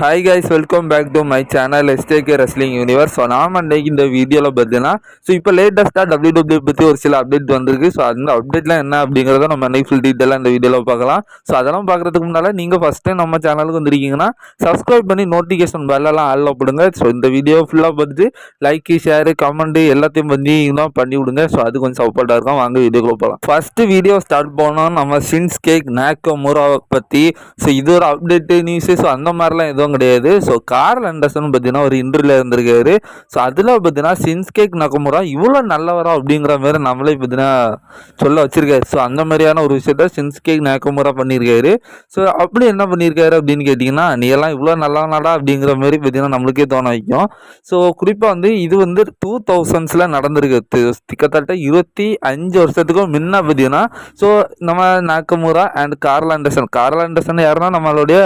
Hi guys welcome back to my channel STK wrestling universe so நாம இன்னைக்கு இந்த வீடியோவில் பார்த்தீங்கன்னா ஸோ இப்போ லேட்டஸ்ட்டாக டபிள்யூ டபிள்யூ பற்றி ஒரு சில அப்டேட் வந்திருக்கு. ஸோ அந்த அப்டேட்லாம் என்ன அப்படிங்கிறத நம்ம இன்னைக்கு ஃபுல் டீட்டெயிலாக இந்த வீடியோவில் பார்க்கலாம். ஸோ அதெல்லாம் பார்க்குறதுக்கு முன்னால் நீங்கள் ஃபஸ்ட் டைம் நம்ம சேனலுக்கு வந்திருக்கீங்கன்னா சப்ஸ்கிரைப் பண்ணி நோட்டிஃபிகேஷன் பெல்லெல்லாம் ஆளில் போடுங்க. ஸோ இந்த வீடியோ ஃபுல்லாக பார்த்துட்டு லைக்கு ஷேரு கமெண்ட் எல்லாத்தையும் பண்ணி தான் பண்ணி விடுங்க. ஸோ அது கொஞ்சம் சப்போர்ட்டாக இருக்கும். வாங்க வீடியோக்குள்ள போகலாம் ஃபஸ்ட்டு வீடியோ ஸ்டார்ட் போனோம் நம்ம சின்ஸ் கேக் நேக்கோ முரா பற்றி ஸோ இது ஒரு அப்டேட்டு நியூஸு ஸோ அந்த மாதிரிலாம் எதுவும் கிடையாது. ஸோ கார்ல் அண்டர்சன் பார்த்தீங்கன்னா ஒரு இன்டர்வியூவில் இருந்திருக்காரு. ஸோ அதில் பார்த்தீங்கன்னா சின்ஸ்கேக் நகமுரா இவ்வளோ நல்லவரா அப்படிங்கிற மாதிரி நம்மளே பார்த்தீங்கன்னா சொல்ல வச்சிருக்காரு. ஸோ அந்த மாதிரியான ஒரு விஷயத்த சின்ஸ்கேக் நகமுரா பண்ணியிருக்காரு. ஸோ அப்படி என்ன பண்ணியிருக்காரு அப்படின்னு கேட்டிங்கன்னா நீ எல்லாம் இவ்வளோ நல்லவனாடா அப்படிங்கிற மாதிரி பார்த்தீங்கன்னா நம்மளுக்கே தோண வைக்கும். ஸோ குறிப்பாக வந்து இது வந்து டூ தௌசண்ட்ஸில் நடந்திருக்கு. கிட்டத்தட்ட இருபத்தி அஞ்சு வருஷத்துக்கும் முன்ன பார்த்தீங்கன்னா ஸோ நம்ம Nakamura and Karl Anderson Karl யாருன்னா நம்மளுடைய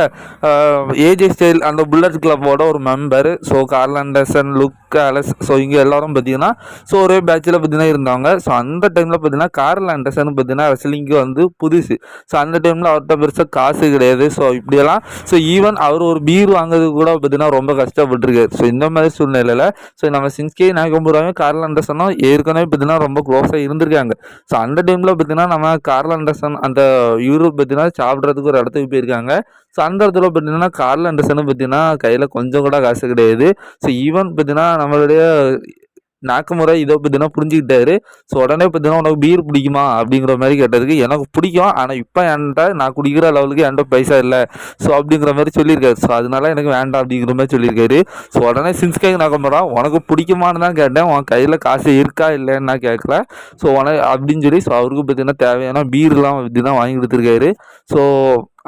ஏஜே ஸ்டைல் அந்த புல்லட் கிளப்போட ஒரு member so Karl Anderson Luke Gallows so இங்கே எல்லாரும் பார்த்தீங்கன்னா ஸோ ஒரே பேட்சில் பார்த்தீங்கன்னா இருந்தாங்க. ஸோ அந்த டைமில் பார்த்தீங்கன்னா கார்ல் ஆண்டர்சன் பார்த்தீங்கன்னா ரெஸ்லிங்க்கு வந்து புதுசு. ஸோ அந்த டைமில் அவர்கிட்ட பெருசாக காசு கிடையாது. ஸோ இப்படியெல்லாம் ஸோ ஈவன் அவர் ஒரு பீர் வாங்குறதுக்கு கூட பார்த்தீங்கன்னா ரொம்ப கஷ்டப்பட்டுருக்காரு ஸோ இந்த மாதிரி சூழ்நிலையில் ஸோ நம்ம சின்ஸ்கே நாகம்புராவும் கார்ல் ஆண்டர்சனும் ஏற்கனவே பார்த்தீங்கன்னா ரொம்ப க்ளோஸாக இருந்திருக்காங்க. ஸோ அந்த டைமில் பார்த்தீங்கன்னா நம்ம கார்ல் ஆண்டர்சன் அந்த யூரோப் பார்த்தீங்கன்னா சாப்பிட்றதுக்கு ஒரு இடத்துக்கு போயிருக்காங்க. ஸோ அந்த இடத்துல பார்த்தீங்கன்னா கார்ல் ஆண்டர்சனும் பார்த்தீங்கன்னா கையில் கொஞ்சம் கூட காசு கிடையாது. ஸோ ஈவன் பார்த்தீங்கன்னா நம்மளுடைய நாக்குமுறை இதோ பார்த்தீங்கன்னா புரிஞ்சுக்கிட்டாரு. ஸோ உடனே பார்த்தீங்கன்னா உனக்கு பீர் பிடிக்குமா? அப்படிங்கிற மாதிரி கேட்டதுக்கு எனக்கு பிடிக்கும். ஆனால் இப்போ என்கிட்ட நான் குடிக்கிற லெவலுக்கு என்கிட்ட பைசா இல்லை. ஸோ அப்படிங்கிற மாதிரி சொல்லியிருக்காரு. ஸோ அதனால எனக்கு வேண்டாம் அப்படிங்கிற மாதிரி சொல்லியிருக்காரு. ஸோ உடனே சின்ஸ்கை நாக்கமுறா உனக்கு பிடிக்குமான்னு தான் கேட்டேன். உன் கையில் காசு இருக்கா இல்லைன்னு நான் கேட்கல. ஸோ உனக்கு அப்படின்னு சொல்லி ஸோ அவருக்கு பார்த்தீங்கன்னா தேவையான பீர்லாம் பார்த்தீங்கன்னா வாங்கி கொடுத்துருக்காரு. ஸோ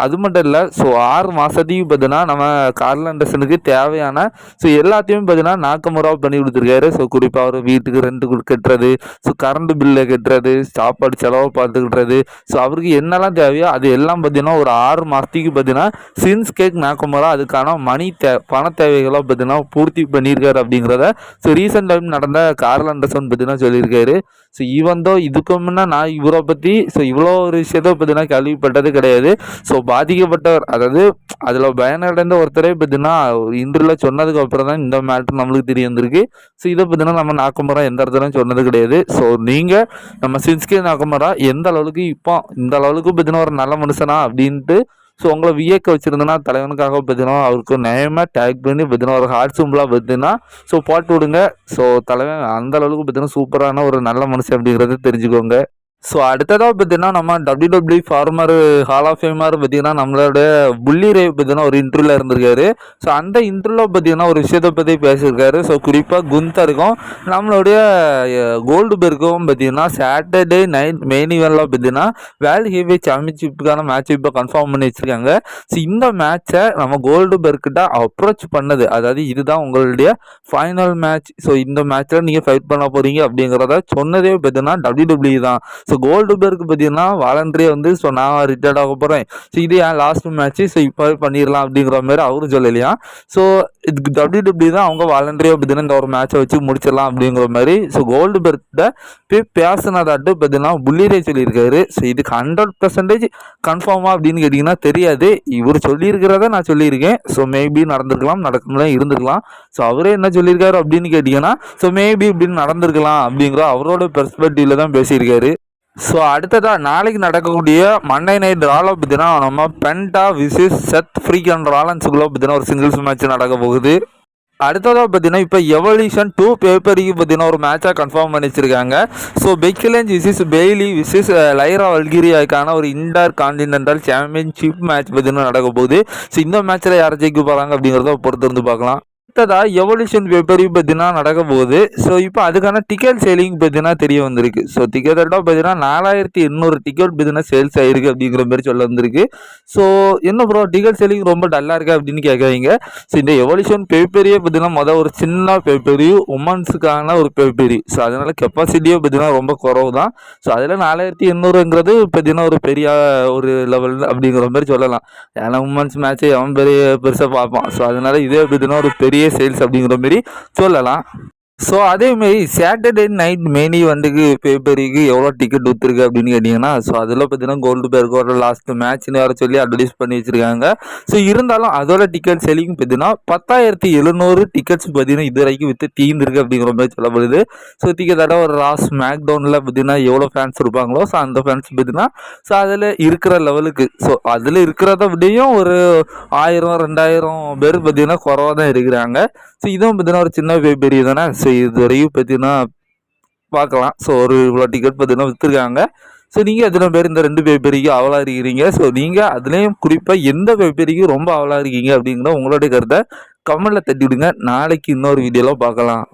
அது மட்டும் இல்லை ஸோ ஆறு மாதத்தையும் பார்த்தீங்கன்னா நம்ம கார்ல் ஆண்டர்சனுக்கு தேவையான ஸோ எல்லாத்தையும் பார்த்தீங்கன்னா நாக்கமுறாவை பண்ணி கொடுத்துருக்காரு. ஸோ குறிப்பாக அவர் வீட்டுக்கு ரெண்ட் கட்டுறது ஸோ கரண்ட் பில்லை கட்டுறது சாப்பாடு செலவை பார்த்துக்கிட்டுறது ஸோ அவருக்கு என்னெல்லாம் தேவையோ அது எல்லாம் பார்த்தீங்கன்னா ஒரு ஆறு மாதத்துக்கு பார்த்தீங்கன்னா சின்ஸ் கேக் நாக்கமுறா அதுக்கான மணி தே பண தேவைகளை பார்த்தீங்கன்னா பூர்த்தி பண்ணியிருக்காரு அப்படிங்கிறத ஸோ ரீசெண்ட் டைம் நடந்த கார்ல் ஆண்டர்சன் பார்த்தீங்கன்னா சொல்லியிருக்காரு. ஸோ ஈவன் தோ இதுக்கு முன்னே நான் இவரை பற்றி ஸோ இவ்வளோ ஒரு விஷயத்த பார்த்தீங்கன்னா கேள்விப்பட்டது கிடையாது. ஸோ பாதிக்கப்பட்டவர். அதாவது அதில் பயனடைந்த ஒருத்தரே பார்த்தீங்கன்னா ஒரு இன்டர்வியூவில் சொன்னதுக்கு அப்புறம் தான் இந்த மேட்ரு நம்மளுக்கு தெரிய வந்திருக்கு. ஸோ இதை பார்த்தீங்கன்னா நம்ம நாக்குமரம் எந்த இடத்துலையும் சொன்னது கிடையாது. ஸோ நீங்கள் நம்ம சின்ஸ்கே நாக்கமரா எந்த அளவுக்கு இப்போ இந்த அளவுக்கு பார்த்தீங்கன்னா ஒரு நல்ல மனுஷனா அப்படின்ட்டு ஸோ உங்களை வியக்க வச்சுருந்தேன்னா தலைவனுக்காக பார்த்தீங்கன்னா அவருக்கு நியாயமாக டேக் பண்ணி பார்த்தீங்கன்னா ஒரு ஹார்ட் சிம்பிளாக பார்த்தீங்கன்னா ஸோ போட்டு விடுங்க. ஸோ தலைவன் அந்த அளவுக்கு பார்த்தீங்கன்னா சூப்பரான ஒரு நல்ல மனுஷன் அப்படிங்கிறத தெரிஞ்சுக்கோங்க. ஸோ அடுத்ததாக பார்த்தீங்கன்னா நம்ம W W former hall of famer பார்த்தீங்கன்னா நம்மளோட புள்ளி ரே பார்த்தீங்கன்னா ஒரு இன்டர்வியூவில் இருந்திருக்காரு. ஸோ அந்த இன்டர்வியூவில் பார்த்தீங்கன்னா ஒரு விஷயத்தை பற்றி பேசியிருக்காரு. ஸோ குறிப்பாக குந்தருக்கும் நம்மளுடைய கோல்டு பெருக்கும் பார்த்தீங்கன்னா சாட்டர்டே நைட் மெயின் ஈவெண்ட்டில் பார்த்தீங்கன்னா வேர்ல்டு ஹெவி சாம்பியன்ஷிப்புக்கான மேட்ச் இப்போ கன்ஃபார்ம் பண்ணி வச்சுருக்காங்க. ஸோ இந்த மேட்ச்சை நம்ம கோல்டு பெருக்கிட்ட அப்ரோச் பண்ணது. அதாவது இதுதான் உங்களுடைய ஃபைனல் மேட்ச் ஸோ இந்த மேட்ச்சில் நீங்கள் ஃபைட் பண்ண போகிறீங்க அப்படிங்கிறத சொன்னதே பார்த்தீங்கன்னா டபிள்யூ டபிள்யூ தான். ஸோ கோல்டு பேருக்கு பார்த்தீங்கன்னா வாலண்டரியே வந்து ஸோ நான் ரிட்டையர்ட் ஆக போகிறேன் ஸோ இது என் லாஸ்ட் மேட்ச்சு ஸோ இப்போ பண்ணிடலாம் அப்படிங்கிற மாதிரி அவரும் சொல்லலையா? ஸோ இதுக்கு டபிள்யூ டபிள்யூ தான் அவங்க வாலண்டரியாக பார்த்தீங்கன்னா இந்த ஒரு மேட்சை வச்சு முடிச்சிடலாம் அப்படிங்கிற மாதிரி. ஸோ கோல்டு பேர்க்கிட்ட போய் பேசினதாட்டு பார்த்தீங்கன்னா புள்ளிரே சொல்லியிருக்காரு. ஸோ இதுக்கு ஹண்ட்ரட் பர்சன்டேஜ் கன்ஃபார்மாக அப்படின்னு கேட்டிங்கன்னா தெரியாது. இவர் சொல்லியிருக்கிறத நான் சொல்லியிருக்கேன். ஸோ மேபி நடந்திருக்கலாம் நடக்கலாம் இருந்திருக்கலாம். ஸோ அவரே என்ன சொல்லியிருக்காரு அப்படின்னு கேட்டிங்கன்னா ஸோ மேபி இப்படின்னு நடந்திருக்கலாம் அப்படிங்கிற அவரோட பெர்ஸ்பெக்டிவில் தான் பேசியிருக்காரு. ஸோ அடுத்ததாக நாளைக்கு நடக்கக்கூடிய மண்டே நைட் ராலோ பார்த்தீங்கன்னா நம்ம பென்டா விசிஸ் செத் ஃப்ரீகன் ராலன்ஸுக்குள்ள பார்த்தீங்கன்னா ஒரு சிங்கிள்ஸ் மேட்ச் நடக்க போகுது. அடுத்ததாக பார்த்தீங்கன்னா இப்போ எவல்யூஷன் டூ பேப்பருக்கு பார்த்தீங்கன்னா ஒரு மேட்சாக கன்ஃபார்ம் பண்ணி வச்சுருக்காங்க ஸோ பெக்கிலஞ்ச் விசிஸ் பெய்லி விசிஸ் லைரா வல்கிரியாக்கான ஒரு இண்டார் கான்டினென்டல் சாம்பியன்ஷிப் மேட்ச் பார்த்தீங்கன்னா நடக்க போகுது. ஸோ இந்த மேட்ச்சில் யாரை ஜெயிக்க போகிறாங்க அப்படிங்கிறத பொறுத்து இருந்து பார்க்கலாம். அடுத்ததாக எவல்யூஷன் பேப்பரி பார்த்தீங்கன்னா நடக்க போகுது. ஸோ இப்போ அதுக்கான டிக்கெட் சேலிங் பார்த்தீங்கன்னா தெரிய வந்திருக்கு. ஸோ டிக்கெட்டோட பார்த்தீங்கன்னா நாலாயிரத்தி எண்ணூறு டிக்கெட் பார்த்தீங்கன்னா சேல்ஸ் ஆயிருக்கு அப்படிங்கிற மாதிரி சொல்ல வந்திருக்கு. ஸோ என்ன ப்ரோ டிக்கெட் சேலிங் ரொம்ப டல்லாக இருக்கு அப்படின்னு கேட்காதீங்க. ஸோ இந்த எவல்யூஷன் பேப்பரியே பார்த்தீங்கன்னா மொதல் ஒரு சின்ன பேப்பரி உமன்ஸுக்கான ஒரு பேப்பரி ஸோ அதனால கெப்பாசிட்டியே பார்த்தீங்கன்னா ரொம்ப குறவு தான் ஸோ அதில் நாலாயிரத்தி எண்ணூறுங்கிறது பார்த்தீங்கன்னா ஒரு பெரிய ஒரு லெவல் அப்படிங்கிற மாதிரி சொல்லலாம். ஏன்னா உமன்ஸ் மேட்ச்சை அவன் பெரிய பெருசாக பார்ப்பான். ஸோ அதனால இதே பார்த்தீங்கன்னா ஒரு பெரிய சேல்ஸ் அப்படிங்கிற மாதிரி சொல்லலாம். ஸோ அதேமாரி சாட்டர்டே நைட் மெயினி வந்துக்கு பேப்பருக்கு எவ்வளோ டிக்கெட் விற்றுருக்கு அப்படின்னு கேட்டிங்கன்னா ஸோ அதில் பார்த்தீங்கன்னா கோல்டு பேருக்கோட லாஸ்ட் மேட்ச்னு வேறு சொல்லி அட்வர்டைஸ் பண்ணி வச்சுருக்காங்க. ஸோ இருந்தாலும் அதோட டிக்கெட் செல்லிங் பார்த்தீங்கன்னா பத்தாயிரத்தி எழுநூறு டிக்கெட்ஸ் பார்த்தீங்கன்னா இது வரைக்கும் விற்று தீர்ந்துருக்கு அப்படிங்கிற மாதிரி சொல்லப்படுது. ஸோ கிட்டத்தட்ட ஒரு லாஸ்ட் மேக் டவுனில் பார்த்தீங்கன்னா எவ்வளோ ஃபேன்ஸ் இருப்பாங்களோ ஸோ அந்த ஃபேன்ஸ் பார்த்தீங்கன்னா ஸோ அதில் இருக்கிற லெவலுக்கு ஸோ அதில் இருக்கிறத விடையும் ஒரு ஆயிரம் ரெண்டாயிரம் பேர் பார்த்தீங்கன்னா குறவாக தான் இருக்கிறாங்க. ஸோ இதுவும் பார்த்தீங்கன்னா ஒரு சின்ன பெரிய தானே? ஸோ இதுவரையும் பார்த்தீங்கன்னா பார்க்கலாம் ஸோ ஒரு இவ்வளோ டிக்கெட் பார்த்தீங்கன்னா விற்றுருக்காங்க ஸோ நீங்கள் எத்தனை பேர் இந்த ரெண்டு பேப்பரிக்கு அவலாக இருக்கிறீங்க ஸோ நீங்கள் அதுலேயும் குறிப்பாக எந்த பேப்பரிக்கு ரொம்ப அவலாக இருக்கீங்க அப்படிங்கிற உங்களுடைய கருத்தை கமெண்டில் தட்டி விடுங்க நாளைக்கு இன்னொரு வீடியோவில் பார்க்கலாம்